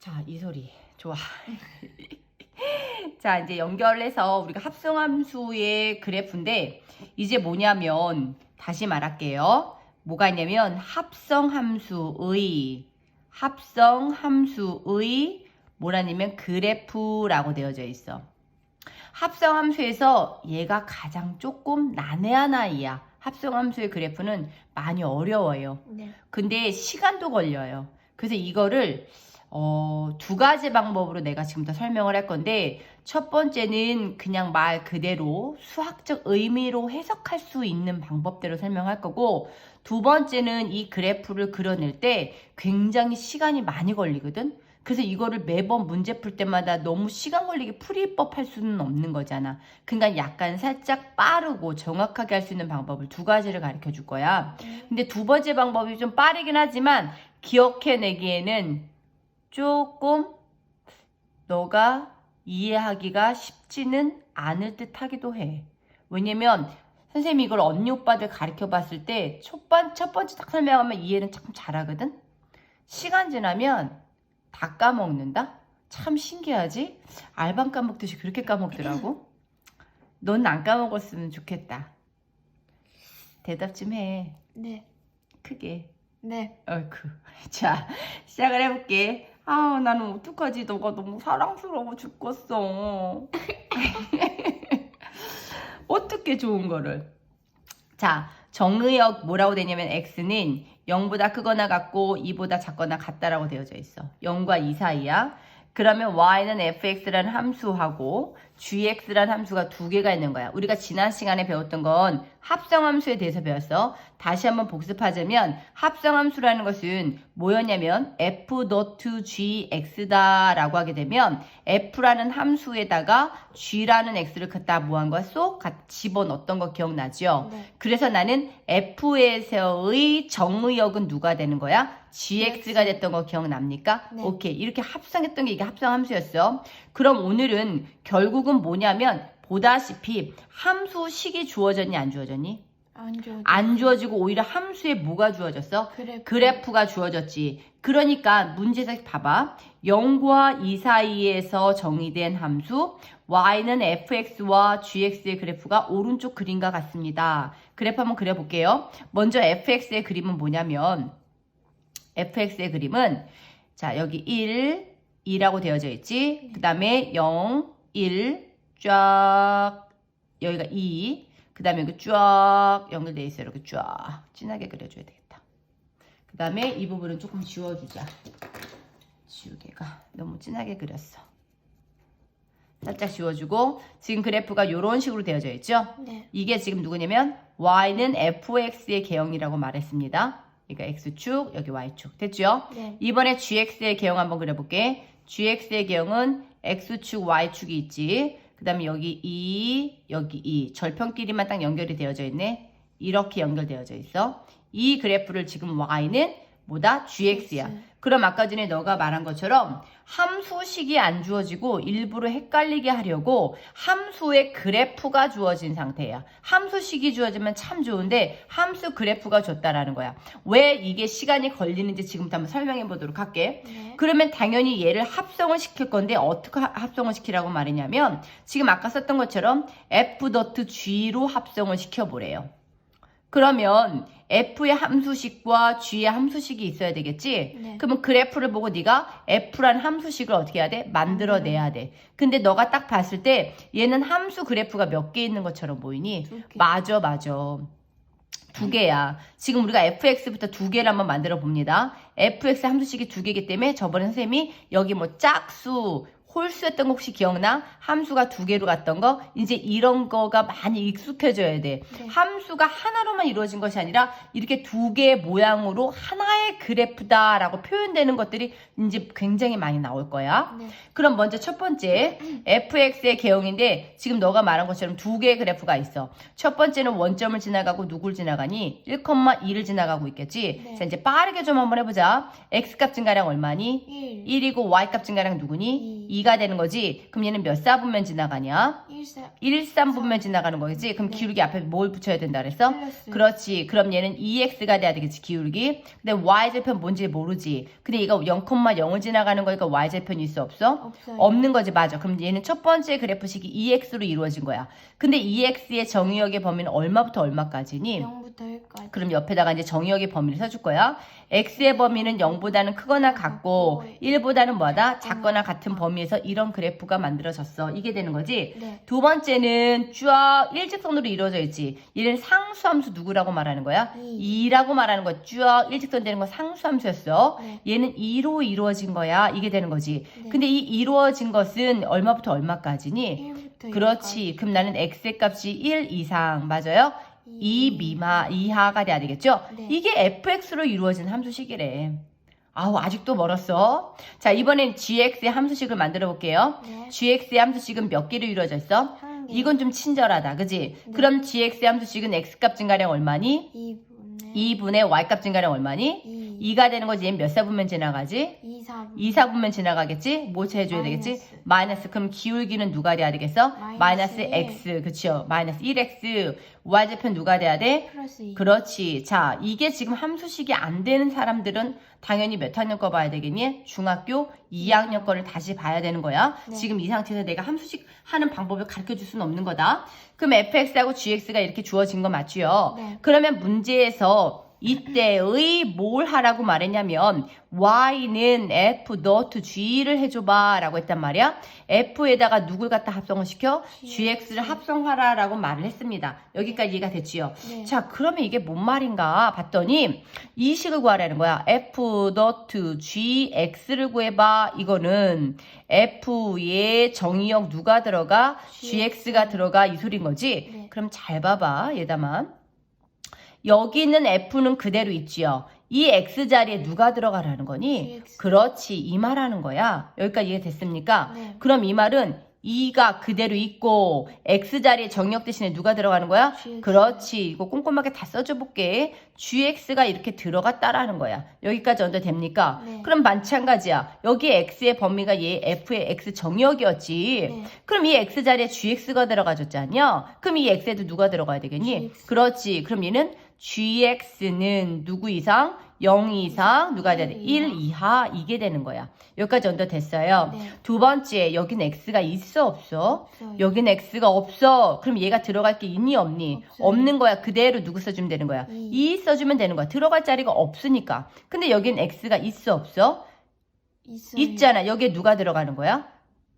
자, 이 소리. 좋아. 자, 이제 연결해서 우리가 합성함수의 그래프인데, 이제 뭐냐면, 다시 말할게요. 뭐가 있냐면, 합성함수의, 합성함수의, 뭐라냐면, 그래프라고 되어져 있어. 합성함수에서 얘가 가장 조금 난해한 아이야. 합성함수의 그래프는 많이 어려워요. 네. 근데 시간도 걸려요. 그래서 이거를 어, 두 가지 방법으로 내가 지금부터 설명을 할 건데 첫 번째는 그냥 말 그대로 수학적 의미로 해석할 수 있는 방법대로 설명할 거고 두 번째는 이 그래프를 그려낼 때 굉장히 시간이 많이 걸리거든. 그래서 이거를 매번 문제 풀 때마다 너무 시간 걸리게 풀이법 할 수는 없는 거잖아. 그러니까 약간 살짝 빠르고 정확하게 할 수 있는 방법을 두 가지를 가르쳐 줄 거야. 근데 두 번째 방법이 좀 빠르긴 하지만 기억해내기에는 조금 너가 이해하기가 쉽지는 않을 듯 하기도 해. 왜냐면 선생님이 이걸 언니 오빠들 가르쳐 봤을 때 첫, 번, 첫 번째 딱 설명하면 이해는 참 잘하거든? 시간 지나면 다 까먹는다? 참 신기하지? 알밤 까먹듯이 그렇게 까먹더라고. 넌 안 까먹었으면 좋겠다. 대답 좀 해. 네. 크게. 네. 어이쿠. 자, 시작을 해볼게. 아, 나는 어떡하지? 너가 너무 사랑스러워 죽겠어. 어떻게 좋은 거를. 자, 정의역 뭐라고 되냐면 x는 0보다 크거나 같고 2보다 작거나 같다라고 되어져 있어. 0과 2 사이야. 그러면 y는 fx라는 함수하고 gx라는 함수가 두 개가 있는 거야. 우리가 지난 시간에 배웠던 건 합성함수에 대해서 배웠어. 다시 한번 복습하자면 합성함수라는 것은 뭐였냐면 f.gx다 라고 하게 되면 f라는 함수에다가 g라는 x를 갖다 뭐한 거야? 쏙 집어넣었던 거 기억나죠? 네. 그래서 나는 f에서의 정의역은 누가 되는 거야? gx가 됐던 거 기억납니까? 네. 오케이. 이렇게 합성했던 게 이게 합성함수였어. 그럼 오늘은 결국은 뭐냐면 보다시피 함수식이 주어졌니 안 주어졌니? 안 좋아. 안 주어지고 오히려 함수에 뭐가 주어졌어? 그래. 그래프가 주어졌지. 그러니까 문제에서 봐봐. 0과 2 사이에서 정의된 함수 y는 fx와 gx의 그래프가 오른쪽 그림과 같습니다. 그래프 한번 그려볼게요. 먼저 fx의 그림은 뭐냐면 fx의 그림은 자 여기 1, 2라고 되어져 있지. 그 다음에 0, 1, 쫙 여기가 2, 그 다음에 여기 쫙 연결돼 있어요. 이렇게 쫙 진하게 그려줘야 되겠다. 그 다음에 이 부분은 조금 지워주자. 지우개가 너무 진하게 그렸어. 살짝 지워주고 지금 그래프가 이런 식으로 되어져 있죠. 네. 이게 지금 누구냐면 y는 fx의 개형이라고 말했습니다. 그러니까 x축 여기 y축 됐죠? 네. 이번에 gx의 개형 한번 그려볼게. gx의 개형은 x축, y축이 있지. 그 다음에 여기 2, 여기 2. 절편끼리만 딱 연결이 되어져 있네. 이렇게 연결되어져 있어. 이 그래프를 지금 y는 뭐다? gx야. 그럼 아까 전에 너가 말한 것처럼 함수식이 안 주어지고 일부러 헷갈리게 하려고 함수의 그래프가 주어진 상태야. 함수식이 주어지면 참 좋은데 함수 그래프가 줬다라는 거야. 왜 이게 시간이 걸리는지 지금부터 한번 설명해 보도록 할게. 네. 그러면 당연히 얘를 합성을 시킬 건데 어떻게 하- 합성을 시키라고 말했냐면 지금 아까 썼던 것처럼 f.g로 합성을 시켜보래요. 그러면 f의 함수식과 g의 함수식이 있어야 되겠지? 네. 그러면 그래프를 보고 네가 f라는 함수식을 어떻게 해야 돼? 만들어내야 돼. 근데 너가 딱 봤을 때 얘는 함수 그래프가 몇 개 있는 것처럼 보이니? 두 개. 맞아, 맞아. 두 개야. 지금 우리가 fx부터 두 개를 한번 만들어 봅니다. fx 함수식이 두 개이기 때문에 저번에 선생님이 여기 뭐 짝수, 홀수였던 거 혹시 기억나? 함수가 두 개로 갔던 거? 이제 이런 거가 많이 익숙해져야 돼. 네. 함수가 하나로만 이루어진 것이 아니라 이렇게 두 개의 모양으로 하나의 그래프다라고 표현되는 것들이 이제 굉장히 많이 나올 거야. 네. 그럼 먼저 첫 번째 fx의 개형인데 지금 너가 말한 것처럼 두 개의 그래프가 있어. 첫 번째는 원점을 지나가고 누굴 지나가니? 1,2를 지나가고 있겠지. 네. 자 이제 빠르게 좀 한번 해보자. x 값 증가량 얼마니? 1. 1이고 y 값 증가량 누구니? 2 가 되는 거지. 그럼 얘는 몇 사분면 지나가냐? 1사 1, 3분면 지나가는 거지. 그럼 네. 기울기 앞에 뭘 붙여야 된다 그랬어? 플러스 그렇지. 그럼 얘는 2x가 돼야 되겠지, 기울기. 근데 y절편 뭔지 모르지. 근데 얘가 0,0을 지나가는 거니까 y절편이 있어, 없어? 없어요. 없는 거지, 맞아. 그럼 얘는 첫 번째 그래프식이 2x로 이루어진 거야. 근데 2x의 정의역의 범위는 얼마부터 얼마까지니? 0부터 1까지. 그럼 옆에다가 이제 정의역의 범위를 써줄 거야. X의 범위는 0보다는 크거나 같고 1보다는 뭐다? 작거나 같은 범위에서 이런 그래프가 만들어졌어. 이게 되는 거지. 네. 두 번째는 쭉 일직선으로 이루어져 있지. 얘는 상수함수 누구라고 말하는 거야? 이. 2라고 말하는 거. 쭉 일직선 되는 건 상수함수였어. 네. 얘는 2로 이루어진 거야. 이게 되는 거지. 네. 근데 이 이루어진 것은 얼마부터 얼마까지니? 1부터 그렇지. 그럼 나는 x의 값이 1 이상. 맞아요? 2 미마, 이하가 돼야 되겠죠? 네. 이게 fx로 이루어진 함수식이래. 아우, 아직도 멀었어. 자, 이번엔 gx의 함수식을 만들어 볼게요. 네. gx의 함수식은 몇 개로 이루어져 있어? 한 개. 이건 좀 친절하다, 그지? 네. 그럼 gx의 함수식은 x값 증가량 얼마니? 2분의 2분의 y값 증가량 얼마니? 2 2가 되는 거지. 얘는 몇 사분면 지나가지? 2 4 2, 4분면 지나가겠지? 뭐 해줘야 되겠지? 마이너스. 그럼 기울기는 누가 돼야 되겠어? 마이너스 마이너스 일. x. 그쵸? 마이너스 1x. y좌편 누가 돼야 돼? 플러스 2 그렇지. 자, 이게 지금 함수식이 안 되는 사람들은 당연히 몇 학년 거 봐야 되겠니? 중학교 2학년 거를 다시 봐야 되는 거야. 네. 지금 이 상태에서 내가 함수식 하는 방법을 가르쳐 줄 수는 없는 거다. 그럼 fx하고 gx가 이렇게 주어진 거 맞지요? 네. 그러면 문제에서 이때의 뭘 하라고 말했냐면 y는 f not g를 해줘봐 라고 했단 말이야. f에다가 누굴 갖다 합성을 시켜? gx를 합성하라 라고 말을 했습니다. 여기까지 이해가 됐지요? 네. 자, 그러면 이게 뭔 말인가 봤더니 이 식을 구하라는 거야. f not gx를 구해봐. 이거는 f의 정의역 누가 들어가? gx가 들어가 이 소린 거지. 네. 그럼 잘 봐봐. 얘다만. 여기 있는 f는 그대로 있지요. 이 x 자리에 누가 들어가라는 거니? GX. 그렇지. 이 말하는 거야. 여기까지 이해됐습니까? 네. 그럼 이 말은 2가 그대로 있고 x 자리에 정역 대신에 누가 들어가는 거야? GX. 그렇지. 이거 꼼꼼하게 다 써줘 볼게. gx가 이렇게 들어갔다라는 거야. 여기까지 언제 됩니까? 네. 그럼 마찬가지야. 여기 x의 범위가 얘 f의 x 정역이었지. 네. 그럼 이 x 자리에 gx가 들어가줬지 않냐? 그럼 이 x에도 누가 들어가야 되겠니? GX. 그렇지. 그럼 얘는 gx는 누구 이상? 0 이상 누가 돼야 돼? 1 이하 이게 되는 거야. 여기까지 언더 됐어요. 네. 두 번째 여긴 x가 있어 없어? 없어요. 여긴 x가 없어. 그럼 얘가 들어갈 게 있니 없니? 없어요. 없는 거야. 그대로 누구 써주면 되는 거야. 이. 2 써주면 되는 거야. 들어갈 자리가 없으니까. 근데 여긴 x가 있어 없어? 있어요. 있잖아. 여기에 누가 들어가는 거야?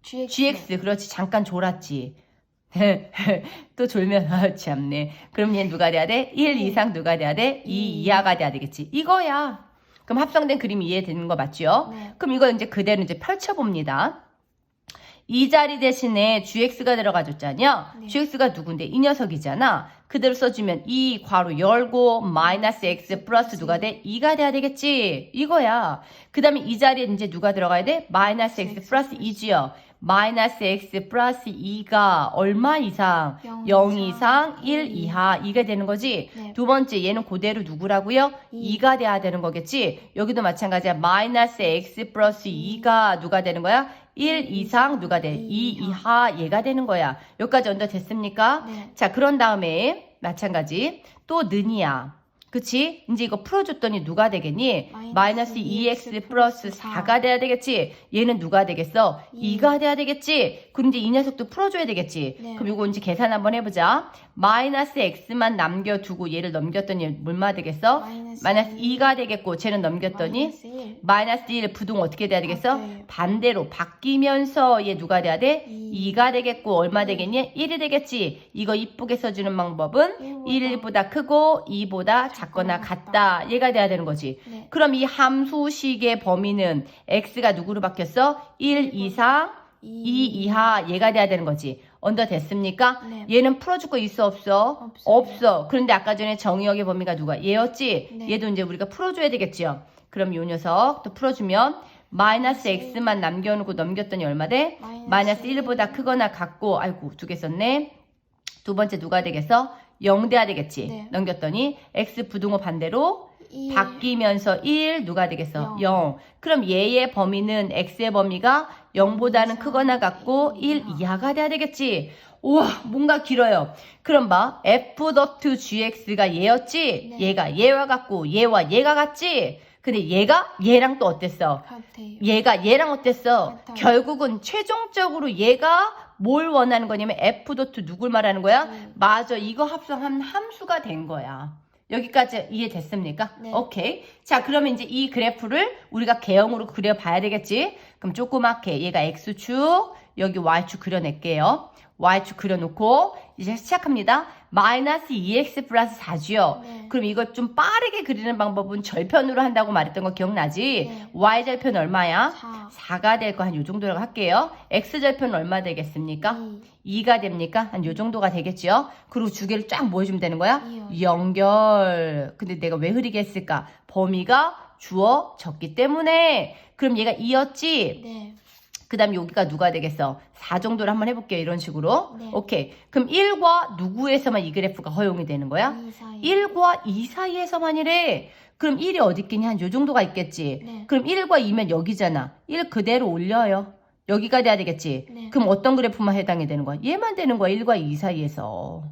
GX. GX 그렇지 잠깐 졸았지 또 졸면 아 참네 그럼 얘는 누가 돼야 돼? 1 이상 누가 돼야 돼? 2 이. 이하가 돼야 되겠지 이거야 그럼 합성된 그림이 이해되는 거 맞죠? 네. 그럼 이거 이제 그대로 이제 펼쳐봅니다 이 자리 대신에 GX가 들어가 줬잖아요 네. GX가 누군데? 이 녀석이잖아 그대로 써주면 이 괄호 열고 마이너스 X 플러스 누가 돼? 2가 돼야 되겠지 이거야 그 다음에 이 자리에 이제 누가 들어가야 돼? 마이너스 X 플러스 2지요 마이너스 x 플러스 2가 얼마 이상? 영0 이상, 이상, 1일 이하 이게 되는 거지. 네. 두 번째 얘는 그대로 누구라고요? 이. 2가 돼야 되는 거겠지. 여기도 마찬가지야. 마이너스 x 플러스 2가 누가 되는 거야? 1 이상 누가 돼? 이2 이하 얘가 되는 거야. 여기까지 언더 됐습니까? 네. 자, 그런 다음에 마찬가지 또 는이야. 그치? 이제 이거 풀어줬더니 누가 되겠니? 마이너스 마이너스 2x 플러스 4가 돼야 되겠지? 얘는 누가 되겠어? 이. 2가 돼야 되겠지? 그럼 이제 이 녀석도 풀어줘야 되겠지? 네. 그럼 이거 이제 계산 한번 해보자. 마이너스 x만 남겨두고 얘를 넘겼더니 얼마 되겠어? 마이너스, 마이너스 2 가 되겠고 쟤는 넘겼더니 마이너스 1. 마이너스 1 부동 어떻게 돼야 되겠어? 바뀌어요. 반대로 바뀌면서 얘 누가 돼야 돼? 이. 2가 되겠고 얼마 되겠니? 1이 되겠지. 이거 이쁘게 써주는 방법은 일보다 1보다 크고 2보다 작거나 같다. 얘가 돼야 되는 거지. 네. 그럼 이 함수식의 범위는 x가 누구로 바뀌었어? 1 이상, 2 이하 얘가 돼야 되는 거지. 언더 됐습니까? 네. 얘는 풀어줄 거 있어 없어? 없어요. 없어. 그런데 아까 전에 정의역의 범위가 누가? 얘였지? 네. 얘도 이제 우리가 풀어줘야 되겠지요. 그럼 요 녀석 또 풀어주면 마이너스 x만 남겨놓고 넘겼더니 얼마 돼? 마이너스 마이너스 1보다 크거나 같고 아이고 두 개 썼네. 두 번째 누가 되겠어? 0 돼야 되겠지. 네. 넘겼더니 x 부등호 반대로 일. 바뀌면서 1 누가 되겠어? 영. 0. 그럼 얘의 범위는 x의 범위가 0보다는 이상, 크거나 같고 1 이하. 이하가 돼야 되겠지. 우와 뭔가 길어요. 그럼 봐 f 더트 gx가 얘였지. 네. 얘가 얘와 같고 얘와 얘가 같지. 근데 얘가 얘랑 또 어땠어? 같아요. 얘가 얘랑 어땠어? 같아요. 결국은 최종적으로 얘가 뭘 원하는 거냐면 f 도트 누굴 말하는 거야? 네. 맞아. 이거 합성한 함수가 된 거야. 여기까지 이해됐습니까? 네. 오케이. 자, 그러면 이제 이 그래프를 우리가 개형으로 그려봐야 되겠지? 그럼 조그맣게 얘가 x축, 여기 y축 그려낼게요. y축 그려놓고 이제 시작합니다. 마이너스 2x 플러스 4죠? 네. 그럼 이걸 좀 빠르게 그리는 방법은 절편으로 한다고 말했던 거 기억나지? 네. y 절편 얼마야? 4. 4가 될 거 한 요 정도라고 할게요. x 절편 얼마 되겠습니까? 2. 2가 됩니까? 한 요 정도가 되겠죠? 그리고 주개를 쫙뭐 해주면 되는 거야? 이요. 연결. 근데 내가 왜 흐리게 했을까? 범위가 주어졌기 때문에. 그럼 얘가 2였지? 네. 그 다음 여기가 누가 되겠어? 4 정도로 한번 해볼게요. 이런 식으로. 네. 오케이. 그럼 1과 누구에서만 이 그래프가 허용이 되는 거야? 2 사이. 1과 2 사이에서만이래. 그럼 1이 어디 있겠니? 한 요 정도가 있겠지. 네. 그럼 1과 2면 여기잖아. 1 그대로 올려요. 여기가 돼야 되겠지. 네. 그럼 어떤 그래프만 해당이 되는 거야? 얘만 되는 거야. 1과 2 사이에서.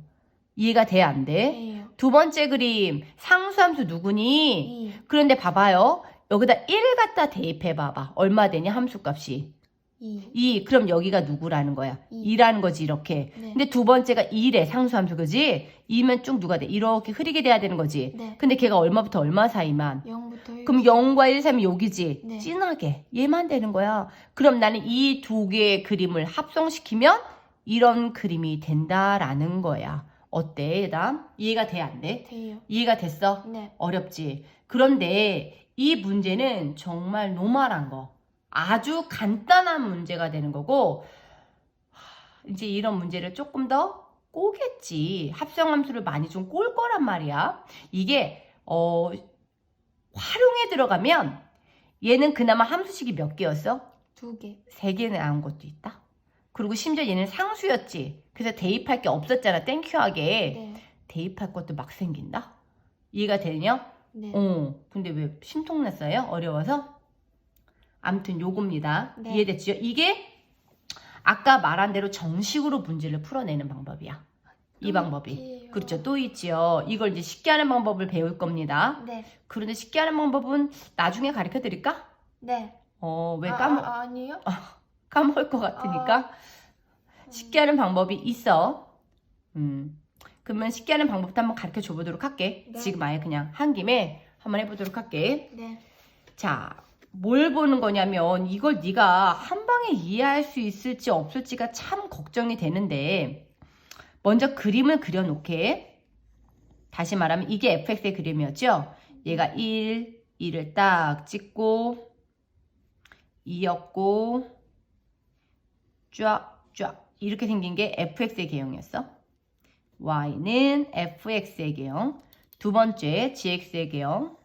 이해가 돼? 안 돼? 네요. 두 번째 그림. 상수함수 누구니? 2. 그런데 봐봐요. 여기다 1 갖다 대입해 봐봐. 얼마 되냐? 함수값이. 2. 2. 그럼 여기가 누구라는 거야? 이. 2라는 거지, 이렇게. 네. 근데 두 번째가 2래. 상수함수, 그지? 2면 쭉 누가 돼? 이렇게 흐리게 돼야 되는 거지. 네. 근데 걔가 얼마부터 얼마 사이만? 0부터 1. 그럼 0과 1 사이면 여기지. 네. 진하게. 얘만 되는 거야. 그럼 나는 이 두 개의 그림을 합성시키면 이런 그림이 된다라는 거야. 어때, 얘다? 이해가 돼, 안 돼? 돼요. 이해가 됐어? 네. 어렵지. 그런데 이 문제는 정말 노멀한 거. 아주 간단한 문제가 되는 거고, 하, 이제 이런 문제를 조금 더 꼬겠지. 합성함수를 많이 좀 꼴 거란 말이야. 이게, 어, 활용에 들어가면 얘는 그나마 함수식이 몇 개였어? 2개. 세 개 나온 것도 있다. 그리고 심지어 얘는 상수였지. 그래서 대입할 게 없었잖아. 땡큐하게. 네. 대입할 것도 막 생긴다? 이해가 되냐? 네. 어, 근데 왜 심통났어요? 어려워서? 암튼 요겁니다. 네. 이해됐죠? 이게 아까 말한 대로 정식으로 문제를 풀어내는 방법이야. 이또 방법이. 있지요. 그렇죠. 또 있지요. 이걸 이제 쉽게 하는 방법을 배울 겁니다. 네. 그런데 쉽게 하는 방법은 나중에 가르쳐 드릴까? 네. 어, 왜 아, 까먹, 아, 아니요? 까먹을 것 같으니까. 쉽게 하는 방법이 있어. 음. 그러면 쉽게 하는 방법도 한번 가르쳐 줘 보도록 할게. 네. 지금 아예 그냥 한 김에 한번 해보도록 할게. 네. 자, 뭘 보는 거냐면 이걸 네가 한 방에 이해할 수 있을지 없을지가 참 걱정이 되는데 먼저 그림을 그려놓게. 다시 말하면 이게 fx의 그림이었죠? 얘가 1, 2를 딱 찍고 2였고 쫙, 쫙 이렇게 생긴 게 fx의 개형이었어. y는 fx의 개형. 두 번째 gx의 개형.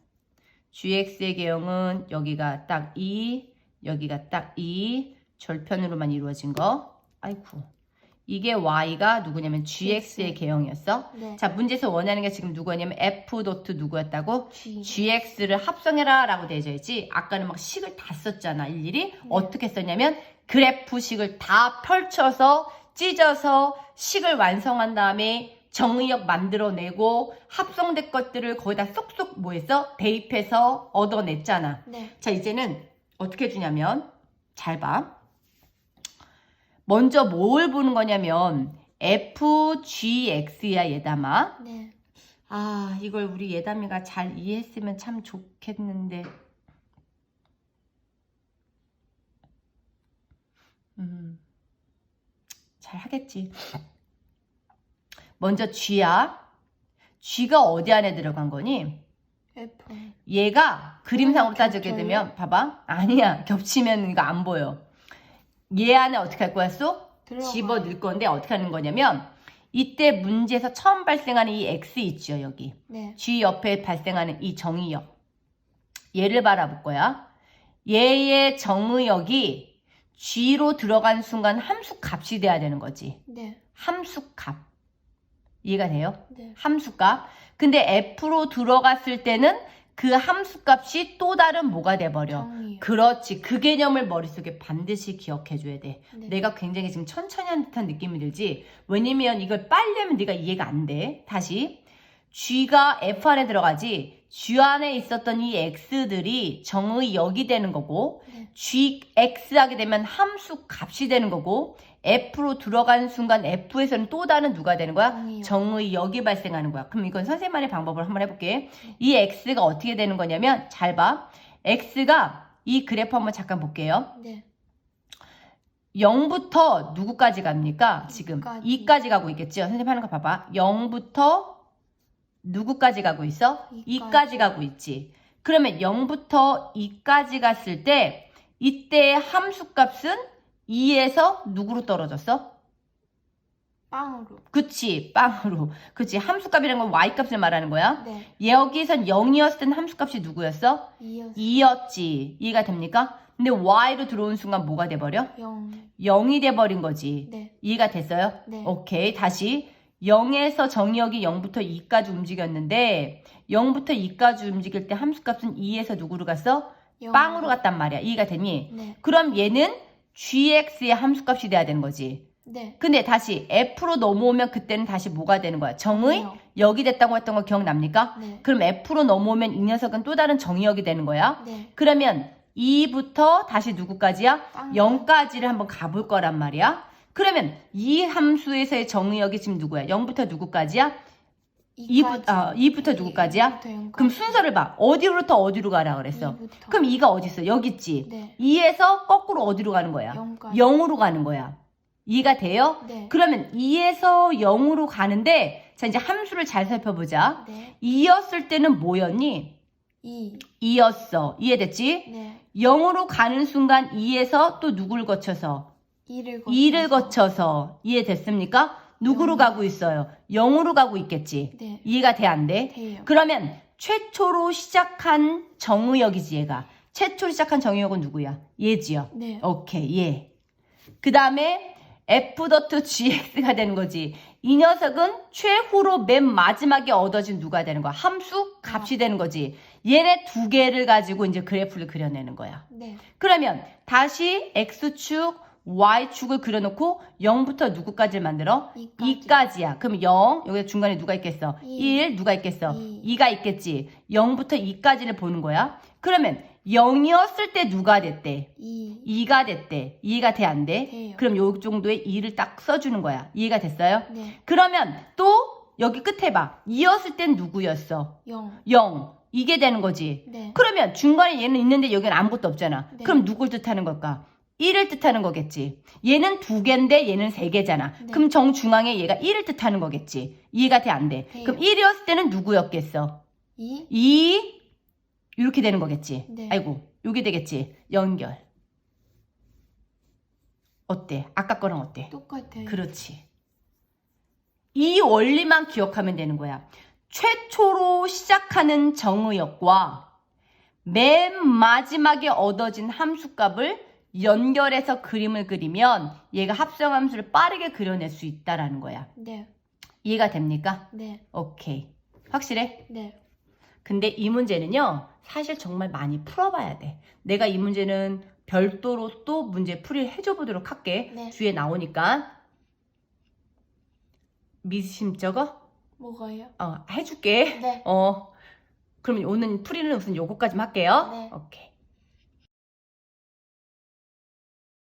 Gx의 개형은 여기가 딱 2, 여기가 딱 2, 절편으로만 이루어진 거. 아이쿠. 이게 y가 누구냐면 gx의 X. 개형이었어. 네. 자, 문제에서 원하는 게 지금 누구냐면 f 도트 누구였다고? G. gx를 합성해라 라고 되어 있지. 아까는 막 식을 다 썼잖아, 일일이. 네. 어떻게 썼냐면 그래프식을 다 펼쳐서 찢어서 식을 완성한 다음에 정의역 만들어내고 합성된 것들을 거기다 쏙쏙 뭐 했어? 대입해서 얻어냈잖아. 네. 자, 이제는 어떻게 해주냐면 잘 봐. 먼저 뭘 보는 거냐면 fgx야 얘담아. 네. 아, 이걸 우리 예담이가 잘 이해했으면 참 좋겠는데. 음, 잘 하겠지. 먼저 쥐야. 쥐가 어디 안에 들어간 거니? F. 얘가 그림상으로 어, 따지게? 되면, 봐봐. 아니야. 겹치면 이거 안 보여. 얘 안에 어떻게 할 거야, 쏙? 집어 넣을 건데 어떻게 하는 거냐면, 이때 문제에서 처음 발생하는 이 x 있죠, 여기. 네. G 옆에 발생하는 이 정의역. 얘를 바라볼 거야. 얘의 정의역이 G로 들어간 순간 함수 값이 돼야 되는 거지. 네. 함수 값. 이해가 돼요? 네. 함수값. 근데 f로 들어갔을 때는 그 함수값이 또 다른 뭐가 돼버려. 정이요. 그렇지. 그 개념을 머릿속에 반드시 기억해줘야 돼. 네. 내가 굉장히 지금 천천히 한 듯한 느낌이 들지. 왜냐면 이걸 빨리 하면 네가 이해가 안 돼. 다시. G가 F 안에 들어가지. G 안에 있었던 이 X들이 정의 역이 되는 거고, 네. G, X 하게 되면 함수 값이 되는 거고, F로 들어가는 순간 F에서는 또 다른 누가 되는 거야? 정의역. 정의 역이 발생하는 거야. 그럼 이건 선생님만의 방법을 한번 해볼게. 이 X가 어떻게 되는 거냐면, 잘 봐. X가 이 그래프 한번 잠깐 볼게요. 네. 0부터 누구까지 갑니까? 지금 이까지. 2까지 가고 있겠죠? 선생님 하는 거 봐봐. 0부터 누구까지 가고 있어? 이까지. 2까지 가고 있지. 그러면 0부터 2까지 갔을 때 이때의 함수값은 2에서 누구로 떨어졌어? 빵으로. 그치, 빵으로. 그치, 함수값이라는 건 y값을 말하는 거야. 네. 여기선 0이었을 땐 함수값이 누구였어? 이어서 2였지. 이해가 됩니까? 근데 y로 들어온 순간 뭐가 돼버려? 영. 0이 돼버린 거지. 네. 이해가 됐어요? 네. 오케이. 다시 0에서 정의역이 0부터 2까지 움직였는데 0부터 2까지 움직일 때 함수값은 2에서 누구로 갔어? 영. 빵으로 갔단 말이야. 이해가 됐니? 네. 그럼 얘는 gx의 함수값이 돼야 되는 거지. 네. 근데 다시 f로 넘어오면 그때는 다시 뭐가 되는 거야? 정의? 정의역. 역이 됐다고 했던 거 기억납니까? 네. 그럼 f로 넘어오면 이 녀석은 또 다른 정의역이 되는 거야. 네. 그러면 2부터 다시 누구까지야? 빵. 0까지를 한번 가볼 거란 말이야. 그러면 이 함수에서의 정의역이 지금 누구야? 0부터 누구까지야? 2부, 아, 2부터 누구까지야? 2부터 0까지. 그럼 순서를 봐. 어디로부터 어디로 가라 그랬어? 2부터. 그럼 2가 어디 있어? 여기 있지. 네. 2에서 거꾸로 어디로 가는 거야? 0까지. 0으로 가는 거야. 이해가 돼요? 네. 그러면 2에서 0으로 가는데 자 이제 함수를 잘 살펴보자. 네. 2였을 때는 뭐였니? 2. 2였어. 이해됐지? 네. 0으로 가는 순간 2에서 또 누구를 거쳐서? 2를 거쳐서. 2를 거쳐서 이해됐습니까? 누구로 영. 가고 있어요? 0으로 가고 있겠지. 네. 이해가 돼 안 돼? 돼요. 그러면 최초로 시작한 정의역이지 얘가. 최초로 시작한 정의역은 누구야? 얘지요. 네. 오케이 얘. 그 다음에 f.gx가 되는 거지. 이 녀석은 최후로 맨 마지막에 얻어진 누가 되는 거야? 함수 값이 되는 거지. 얘네 두 개를 가지고 이제 그래프를 그려내는 거야. 네. 그러면 다시 x축, y축을 그려놓고 0부터 누구까지를 만들어? 2까지. 2까지 야. 그럼 0, 여기 중간에 누가 있겠어? 이. 1, 누가 있겠어? 이. 2가 있겠지. 0부터 2까지를 보는 거야. 그러면 0이었을 때 누가 됐대? 2. 2가 됐대. 이해가 돼, 안 돼? 돼요. 그럼 요 정도의 2를 딱 써주는 거야. 이해가 됐어요? 네. 그러면 또 여기 끝에 봐. 2였을 땐 누구였어? 0. 0. 이게 되는 거지. 네. 그러면 중간에 얘는 있는데 여기는 아무것도 없잖아. 네. 그럼 누굴 뜻하는 걸까? 1을 뜻하는 거겠지. 얘는 두 개인데 얘는 세 개잖아. 네. 그럼 정중앙에 얘가 1을 뜻하는 거겠지. 이해가 돼, 안 돼? 돼요. 그럼 1이었을 때는 누구였겠어? 2. 2 이렇게 되는 거겠지. 네. 아이고, 요게 되겠지. 연결. 어때? 아까 거랑 어때? 똑같아요. 그렇지. 이 원리만 기억하면 되는 거야. 최초로 시작하는 정의역과 맨 마지막에 얻어진 함수값을 연결해서 그림을 그리면 얘가 합성함수를 빠르게 그려낼 수 있다라는 거야. 네. 이해가 됩니까? 네. 오케이. 확실해? 네. 근데 이 문제는요, 사실 정말 많이 풀어봐야 돼. 내가 이 문제는 별도로 또 문제 풀이를 해줘 보도록 할게. 네. 뒤에 나오니까. 미심쩍어? 뭐가요? 어, 해줄게. 네. 어, 그럼 오늘 풀이는 우선 요거까지 할게요. 네. 오케이.